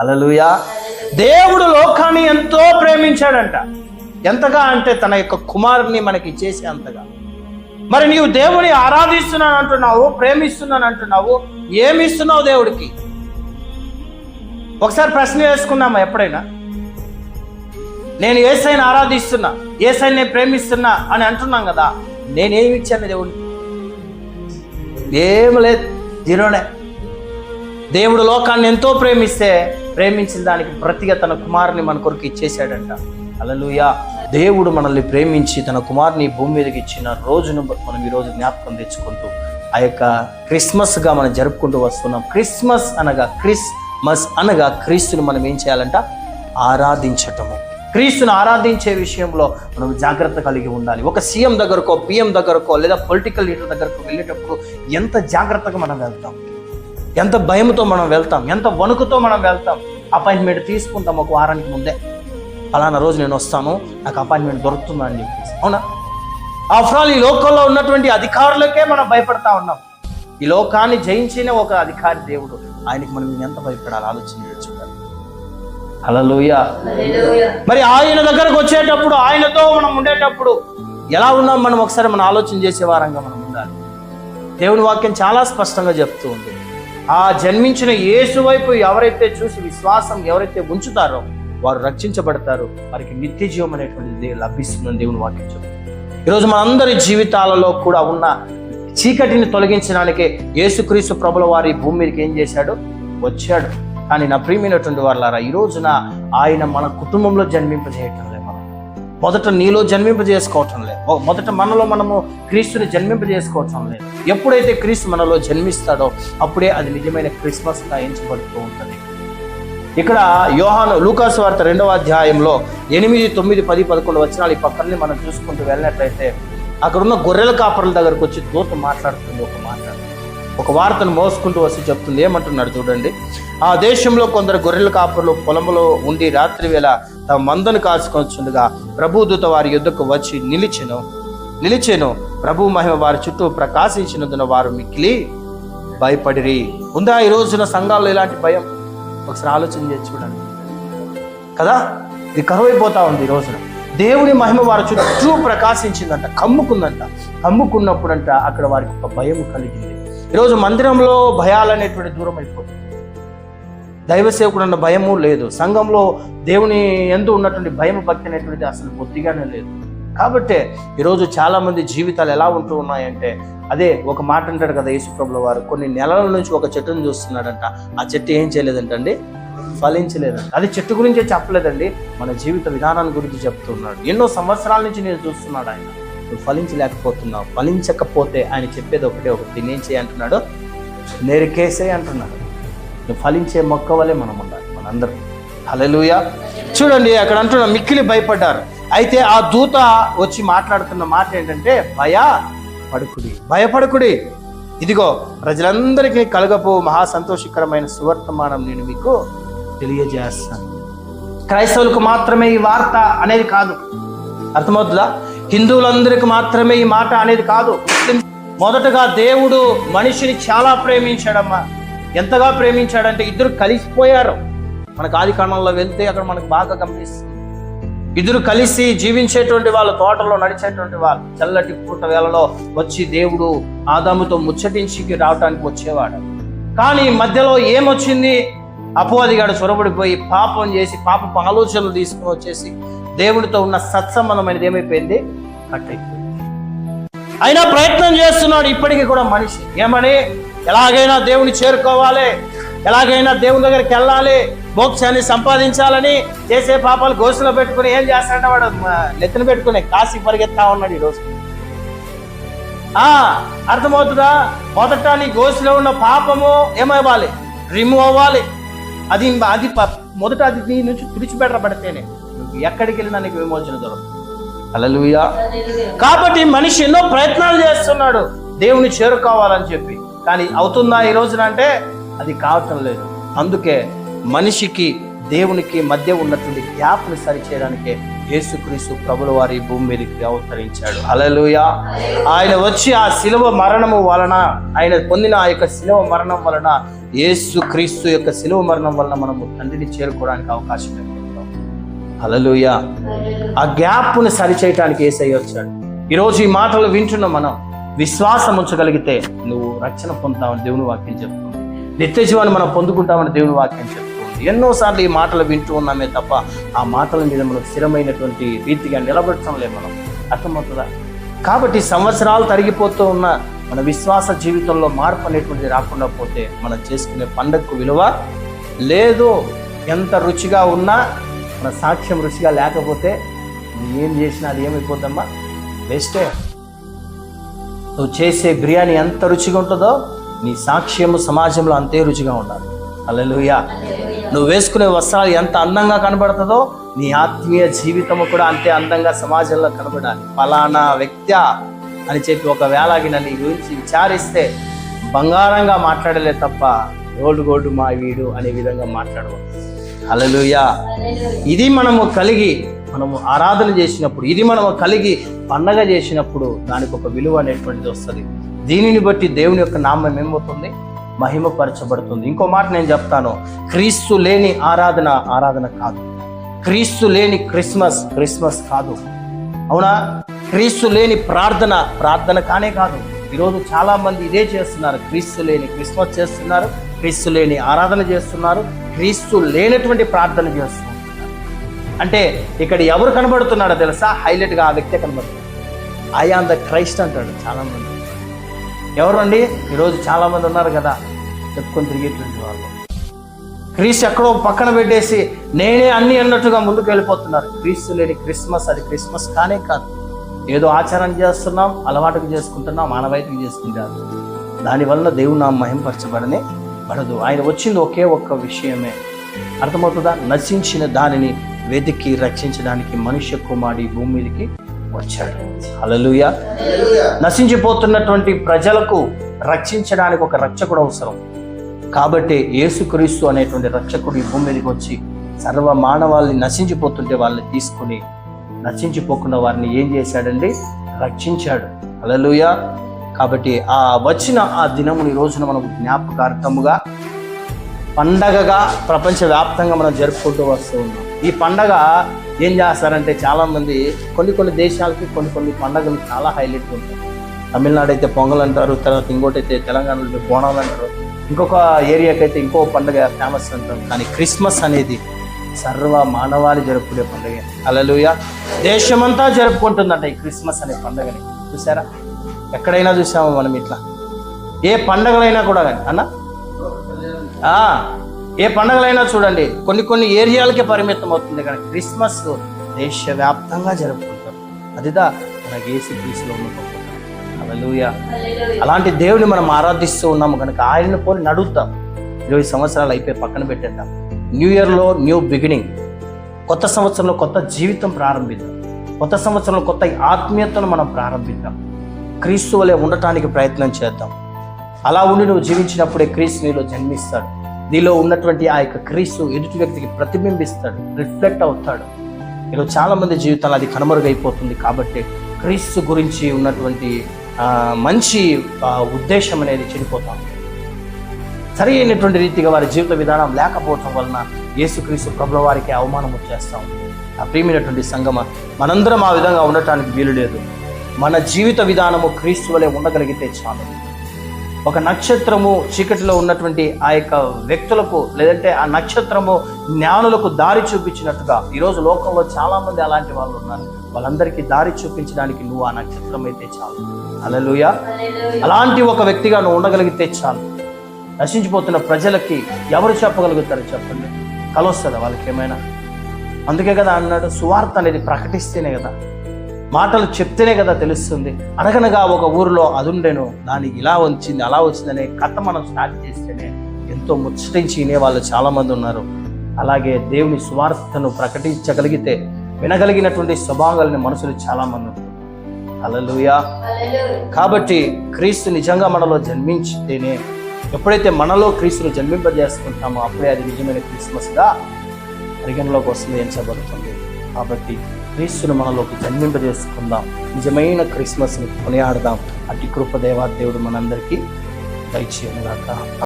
అలలుయా దేవుడు లోకాన్ని ఎంతో ప్రేమించాడంట. ఎంతగా అంటే తన యొక్క కుమారుని మనకి ఇచ్చేసి అంతగా. మరి నీవు దేవుని ఆరాధిస్తున్నాను అంటున్నావు ప్రేమిస్తున్నాను అంటున్నావు ఏమి ఇస్తున్నావు దేవుడికి? ఒకసారి ప్రశ్న వేసుకున్నామా ఎప్పుడైనా? నేను ఏసైని ఆరాధిస్తున్నా ఏసైని నేను ప్రేమిస్తున్నా అని అంటున్నాం కదా నేనేమి ఇచ్చాను దేవుడికి ఏం లేదు జీరోనే దేవుడు లోకాన్ని ఎంతో ప్రేమిస్తే ప్రేమించిన దానికి ప్రతిగా తన కుమారుని మన కొరకు ఇచ్చేసాడంట అలలుయా దేవుడు మనల్ని ప్రేమించి తన కుమారుని భూమి మీదకి ఇచ్చిన రోజును మనం ఈరోజు జ్ఞాపకం తెచ్చుకుంటూ ఆ యొక్క క్రిస్మస్గా మనం జరుపుకుంటూ వస్తున్నాం. క్రిస్మస్ అనగా క్రిస్మస్ అనగా క్రీస్తుని మనం ఏం చేయాలంట? ఆరాధించటము. క్రీస్తుని ఆరాధించే విషయంలో మనం జాగ్రత్త కలిగి ఉండాలి. ఒక సీఎం దగ్గరకో పిఎం దగ్గరకో లేదా పొలిటికల్ లీడర్ దగ్గరకు వెళ్ళేటప్పుడు ఎంత జాగ్రత్తగా మనం వెళ్తాం? ఎంత భయంతో మనం వెళ్తాం ఎంత వణుకుతో మనం వెళ్తాం అపాయింట్మెంట్ తీసుకుంటాం ఒక వారానికి ముందే. ఫలానా రోజు నేను వస్తాను నాకు అపాయింట్మెంట్ దొరుకుతుందా అని చెప్పేసి. అవునా? ఆఫ్టర్ ఆల్ ఈ లోకంలో ఉన్నటువంటి అధికారులకే మనం భయపడతా ఉన్నాం. ఈ లోకాన్ని జయించిన ఒక అధికారి దేవుడు. ఆయనకి మనం ఎంత భయపడాలి? ఆలోచన చూడాలి హల్లెలూయ. మరి ఆయన దగ్గరకు వచ్చేటప్పుడు ఆయనతో మనం ఉండేటప్పుడు ఎలా ఉన్నాం? మనం ఒకసారి మనం ఆలోచన చేసే వారంగా మనం ఉండాలి. దేవుని వాక్యం చాలా స్పష్టంగా చెప్తూ ఉంది. ఆ జన్మించిన యేసు వైపు ఎవరైతే చూసి విశ్వాసం ఎవరైతే ఉంచుతారో వారు రక్షించబడతారు. వారికి నిత్య జీవం అనేటువంటిది లభిస్తుందని దేవుని వాక్యం చెప్తుంది. ఈరోజు మనందరి జీవితాలలో కూడా ఉన్న చీకటిని తొలగించడానికే యేసుక్రీస్తు ప్రభుల వారి భూమి మీదకి ఏం చేశాడు? వచ్చాడు. కానీ నా ప్రియమైనటువంటి వాళ్ళారా ఈ రోజున ఆయన మన కుటుంబంలో జన్మింపజేయటం లేదు. మొదట నీలో జన్మింపజేసుకోవటం లేదు. మొదట మనలో మనము క్రీస్తుని జన్మింపజేసుకోవటం లేదు. ఎప్పుడైతే క్రీస్తు మనలో జన్మిస్తాడో అప్పుడే అది నిజమైన క్రిస్మస్గా ఎంచబడుతూ ఉంటుంది. ఇక్కడ యోహాను లూకాస్ వార్త రెండవ అధ్యాయంలో ఎనిమిది తొమ్మిది పది పదకొండు వచనాలు ఈ పక్కనే మనం చూసుకుంటూ వెళ్ళినట్లయితే అక్కడ ఉన్న గొర్రెల కాపరుల దగ్గరకు వచ్చి దూత మాట్లాడుతుంది ఒక మాట. ఒక వార్తను మోసుకుంటూ వచ్చి చెప్తుంది. ఏమంటున్నాడు చూడండి. ఆ దేశంలో కొందరు గొర్రెల కాపరులు పొలంలో ఉండి రాత్రి వేళ తమ మందను కాచుకొచ్చుండగా ప్రభుదూత వారి యుద్ధకు వచ్చి నిలిచెను. నిలిచెను. ప్రభు మహిమ వారి చుట్టూ ప్రకాశించినందున వారు మిక్కిలి భయపడిరి. ఉందా ఈ రోజున సంఘాల్లో ఇలాంటి భయం? ఒకసారి ఆలోచన చేసి చూడండి. కదా? ఇది కరువైపోతా ఉంది ఈ రోజున. దేవుని మహిమ వారి చుట్టూ ప్రకాశించిందంట కమ్ముకుందంట. కమ్ముకున్నప్పుడంట అక్కడ వారికి ఒక భయం కలిగింది. ఈరోజు మందిరంలో భయాలు అనేటువంటి దూరం అయిపోతుంది దైవ సేవకుడు అన్న భయము లేదు. సంఘంలో దేవుని ఎందు ఉన్నటువంటి భయం భక్తి అనేటువంటిది అసలు కొద్దిగానే లేదు. కాబట్టే ఈరోజు చాలామంది జీవితాలు ఎలా ఉంటూ ఉన్నాయంటే అదే ఒక మాట అంటాడు కదా యేసుప్రభుల వారు కొన్ని నెలల నుంచి ఒక చెట్టును చూస్తున్నాడంట. ఆ చెట్టు ఏం చేయలేదంటండి? ఫలించలేదంట. అది చెట్టు గురించే చెప్పలేదండి. మన జీవిత విధానాన్ని గురించి చెప్తున్నాడు. ఎన్నో సంవత్సరాల నుంచి నేను చూస్తున్నాడు ఆయన. నువ్వు ఫలించలేకపోతున్నావు. ఫలించకపోతే ఆయన చెప్పేది ఒకటే ఒకటి నేనేం చేయంటున్నాడు అంటున్నాడు. నేరికేసే అంటున్నాడు. ఫలించే మొక్క వలె మనం ఉండాలి మనందరం. హలలుయ చూడండి అక్కడ అంటున్న మిక్కిలి భయపడ్డారు. అయితే ఆ దూత వచ్చి మాట్లాడుతున్న మాట ఏంటంటే భయ పడుకుడి భయపడుకుడి. ఇదిగో ప్రజలందరికీ కలగపో మహా సంతోషకరమైన సువర్తమానం నేను మీకు తెలియజేస్తాను. క్రైస్తవులకు మాత్రమే ఈ వార్త అనేది కాదు. అర్థమవుతుందా? హిందువులందరికీ మాత్రమే ఈ మాట అనేది కాదు. మొదటగా దేవుడు మనిషిని చాలా ప్రేమించాడమ్మా. ఎంతగా ప్రేమించాడంటే ఇద్దరు కలిసిపోయారు. మనకు ఆది కాలంలో వెళ్తే అక్కడ మనకు బాగా కనిపిస్తుంది ఇద్దరు కలిసి జీవించేటువంటి వాళ్ళ తోటలో నడిచేటువంటి వాళ్ళు చల్లటి పూట వేళలో వచ్చి దేవుడు ఆదాముతో ముచ్చటించి రావటానికి వచ్చేవాడు. కానీ మధ్యలో ఏమొచ్చింది? అపోదిగాడు చొరబడిపోయి పాపం చేసి పాపపు ఆలోచనలు తీసుకుని వచ్చేసి దేవుడితో ఉన్న సత్సంబంధమైనది ఏమైపోయింది? కట్ అయిపోయింది. అయినా ప్రయత్నం చేస్తున్నాడు ఇప్పటికీ కూడా మనిషి. ఏమని? ఎలాగైనా దేవుని చేరుకోవాలి ఎలాగైనా దేవుని దగ్గరికి వెళ్ళాలి మోక్షాన్ని సంపాదించాలని చేసే పాపాలు గోసులో పెట్టుకుని ఏం చేస్తాడంటే వాడు నెత్తిన పెట్టుకుని కాశీ పరిగెత్తా ఉన్నాడు ఈరోజు ఆ అర్థమవుతుందా? మొదట నీ గోసులో ఉన్న పాపము ఏమవ్వాలి? రిమూవ్ అవ్వాలి. అది అది మొదట అది నీ నుంచి తుడిచిపెట్టబడితేనే నువ్వు ఎక్కడికి వెళ్ళినా నీకు విమోచన దొరకదు కాబట్టి మనిషి ఎన్నో ప్రయత్నాలు చేస్తున్నాడు. దేవుని చేరుకోవాలని చెప్పి. కానీ అవుతుందా ఈ రోజున అంటే అది కావటం లేదు. అందుకే మనిషికి దేవునికి మధ్య ఉన్నటువంటి గ్యాప్ని సరిచేయడానికే యేసుక్రీస్తు ప్రభుల వారి భూమి మీదకి అవతరించాడు. అలలుయ ఆయన వచ్చి ఆ శిలువ మరణము వలన ఆయన పొందిన ఆ యొక్క శిలువ మరణం వలన యేసు క్రీస్తు యొక్క శిలువ మరణం వలన మనము తండ్రిని చేరుకోవడానికి అవకాశం ఏర్పడతాం హల్లెలూయా. ఆ గ్యాప్ను సరిచేయటానికి ఏసై వచ్చాడు. ఈరోజు ఈ మాటలు వింటున్నాం మనం. విశ్వాసం ఉంచగలిగితే నువ్వు రక్షణ పొందుతామని దేవుని వాక్యం చెప్తుంది. నిత్య జీవాన్ని మనం పొందుకుంటామని దేవుని వాక్యం చెప్తుంది. ఎన్నోసార్లు ఈ మాటలు వింటూ ఉన్నామే తప్ప ఆ మాటల మీద మనం స్థిరమైనటువంటి రీతిగా నిలబడటం లేదు మనం. అర్థమవుతుందా? కాబట్టి సంవత్సరాలు తరిగిపోతూ ఉన్న మన విశ్వాస జీవితంలో మార్పు అనేటువంటిది రాకుండా పోతే మనం చేసుకునే పండగకు విలువ లేదు. ఎంత రుచిగా ఉన్నా మన సాక్ష్యం రుచిగా లేకపోతే ఏం చేసినా అది ఏమైపోద్దమ్మా? వేస్టే. నువ్వు చేసే బిర్యానీ ఎంత రుచిగా ఉంటుందో నీ సాక్ష్యము సమాజంలో అంతే రుచిగా ఉండాలి. అల్లెలుయా నువ్వు వేసుకునే వస్త్రాలు ఎంత అందంగా కనబడుతుందో నీ ఆత్మీయ జీవితము కూడా అంతే అందంగా సమాజంలో కనబడాలి. ఫలానా వ్యక్తి అని చెప్పి ఒకవేళ గిన నీ గురించి విచారిస్తే బంగారంగా మాట్లాడలే తప్ప గోల్డ్ గోల్డ్ మా వీడు అనే విధంగా మాట్లాడవచ్చు హల్లెలూయా. ఇది మనము కలిగి మనము ఆరాధన చేసినప్పుడు ఇది మనము కలిగి పండగ చేసినప్పుడు దానికి ఒక విలువ అనేటువంటిది వస్తుంది. దీనిని బట్టి దేవుని యొక్క నామం ఏమవుతుంది? మహిమపరచబడుతుంది. ఇంకో మాట నేను చెప్తాను. క్రీస్తు లేని ఆరాధన ఆరాధన కాదు. క్రీస్తు లేని క్రిస్మస్ క్రిస్మస్ కాదు. అవునా? క్రీస్తు లేని ప్రార్థన ప్రార్థన కానే కాదు. ఈరోజు చాలా మంది ఇదే చేస్తున్నారు. క్రీస్తు లేని క్రిస్మస్ చేస్తున్నారు. క్రీస్తు లేని ఆరాధన చేస్తున్నారు. క్రీస్తు లేనటువంటి ప్రార్థన చేస్తున్నారు అంటే ఇక్కడ ఎవరు కనబడుతున్నాడో తెలుసా? హైలైట్గా ఆ వ్యక్తే కనబడుతున్నాడు. ఐ ఆన్ ద క్రైస్ట్ అంటాడు చాలామంది. ఎవరు అండి ఈరోజు చాలామంది ఉన్నారు కదా చెప్పుకొని తిరిగేటువంటి వాళ్ళు. క్రీస్తు ఎక్కడో పక్కన పెట్టేసి నేనే అన్ని అన్నట్టుగా ముందుకు వెళ్ళిపోతున్నారు. క్రీస్తు లేని క్రిస్మస్ అది క్రిస్మస్ కానే కాదు. ఏదో ఆచారం చేస్తున్నాం అలవాటుకు చేసుకుంటున్నాం మానవాయితీకి చేసుకుంటారు దానివల్ల దేవుడు నా మహింపరచబడనే పడదు. ఆయన వచ్చింది ఒకే ఒక్క విషయమే. అర్థమవుతుందా? నశించిన దానిని వెతికి రక్షించడానికి మనుష్య కుమారి భూమి మీదకి వచ్చాడు. హల్లెలూయా. నశించిపోతున్నటువంటి ప్రజలకు రక్షించడానికి ఒక రక్షకుడు అవసరం. కాబట్టి యేసుక్రీస్తు అనేటువంటి రక్షకుడు ఈ భూమి మీదకి వచ్చి సర్వ మానవాళ్ళని నశించిపోతుంటే వాళ్ళని తీసుకుని నశించిపోకుండా వారిని ఏం చేశాడండి? రక్షించాడు. హల్లెలూయా. కాబట్టి ఆ వచ్చిన ఆ దినముని రోజున మనం జ్ఞాపకార్థముగా పండగగా ప్రపంచవ్యాప్తంగా మనం జరుపుకుంటూ వస్తూ ఉన్నాం. ఈ పండగ ఏం చేస్తారంటే చాలామంది కొన్ని కొన్ని దేశాలకి కొన్ని కొన్ని పండగలు చాలా హైలైట్ ఉంటాయి. తమిళనాడు అయితే పొంగల్ అంటారు తర్వాత ఇంకోటి అయితే తెలంగాణలో బోనాలు అంటారు. ఇంకొక ఏరియాకి అయితే ఇంకో పండుగ ఫేమస్ అంటారు. కానీ క్రిస్మస్ అనేది సర్వ మానవాళి జరుపుకునే పండుగ. అలలుయ దేశమంతా జరుపుకుంటుందంట ఈ క్రిస్మస్ అనే పండుగని. చూసారా ఎక్కడైనా చూసాము మనం ఇట్లా? ఏ పండగలైనా కూడా కానీ అన్న? ఏ పండగలైనా చూడండి. కొన్ని కొన్ని ఏరియాలకే పరిమితం అవుతుంది కానీ క్రిస్మస్ దేశవ్యాప్తంగా జరుపుకుంటారు అదిదా మన ఏసు క్రీస్తులో ఉన్న అలాంటి దేవుని మనం ఆరాధిస్తూ ఉన్నాము కనుక ఆయనను పోలి నడుద్దాం. ఇరవై సంవత్సరాలు అయిపోయి పక్కన పెట్టేద్దాం. న్యూ ఇయర్లో న్యూ బిగినింగ్. కొత్త సంవత్సరంలో కొత్త జీవితం ప్రారంభిద్దాం. కొత్త సంవత్సరంలో కొత్త ఆత్మీయతను మనం ప్రారంభిద్దాం. క్రీస్తు వలె ఉండటానికి ప్రయత్నం చేద్దాం. అలా ఉండి నువ్వు జీవించినప్పుడే క్రీస్తు నీలో జన్మిస్తాడు. నీలో ఉన్నటువంటి ఆ యొక్క క్రీస్తు ఎదుటి వ్యక్తికి ప్రతిబింబిస్తాడు రిఫ్లెక్ట్ అవుతాడు. ఈరోజు చాలా మంది జీవితాలు అది కనుమరుగైపోతుంది కాబట్టి క్రీస్తు గురించి ఉన్నటువంటి మంచి ఉద్దేశం అనేది చెడిపోతాం. సరి అయినటువంటి రీతిగా వారి జీవిత విధానం లేకపోవటం వలన యేసుక్రీస్తు ప్రభుల వారికి అవమానం వచ్చేస్తాం ఆ ప్రియమైనటువంటి సంగమ మనందరం ఆ విధంగా ఉండటానికి వీలు లేదు మన జీవిత విధానము క్రీస్తు వలె ఉండగలిగితే చాలు. ఒక నక్షత్రము చీకటిలో ఉన్నటువంటి ఆ యొక్క వ్యక్తులకు లేదంటే ఆ నక్షత్రము జ్ఞానులకు దారి చూపించినట్టుగా ఈరోజు లోకంలో చాలా మంది అలాంటి వాళ్ళు ఉన్నారు. వాళ్ళందరికీ దారి చూపించడానికి నువ్వు ఆ నక్షత్రం అయితే చాలు. అలలుయ అలాంటి ఒక వ్యక్తిగా నువ్వు ఉండగలిగితే చాలు. నశించిపోతున్న ప్రజలకి ఎవరు చెప్పగలుగుతారు చెప్పండి. కలొస్తుందా వాళ్ళకి ఏమైనా అందుకే కదా అన్నాడు సువార్త అనేది ప్రకటిస్తేనే కదా. మాటలు చెప్తేనే కదా తెలుస్తుంది. అనగనగా ఒక ఊరిలో అదుండెను. దానికి ఇలా వచ్చింది అలా వచ్చిందనే కథ మనం స్టార్ట్ చేస్తేనే ఎంతో ముచ్చటించి వినే వాళ్ళు చాలా మంది ఉన్నారు. అలాగే దేవుని సువార్తను ప్రకటించగలిగితే వినగలిగినటువంటి స్వభావాలని మనుషులు చాలా మంది ఉన్నారు. హల్లెలూయా. కాబట్టి క్రీస్తు నిజంగా మనలో జన్మించితేనే ఎప్పుడైతే మనలో క్రీస్తును జన్మింపజేసుకుంటామో అప్పుడే అది నిజమైన క్రిస్మస్గా పరిగణలోకి వస్తుంది ఎంచబడుతుంది కాబట్టి క్రీస్తును మనలోకి జన్మింపజేసుకుందాం. నిజమైన క్రిస్మస్ని కొనియాడదాం. అతి కృపదేవా దేవుడు మనందరికీ దయచేయనుగాక.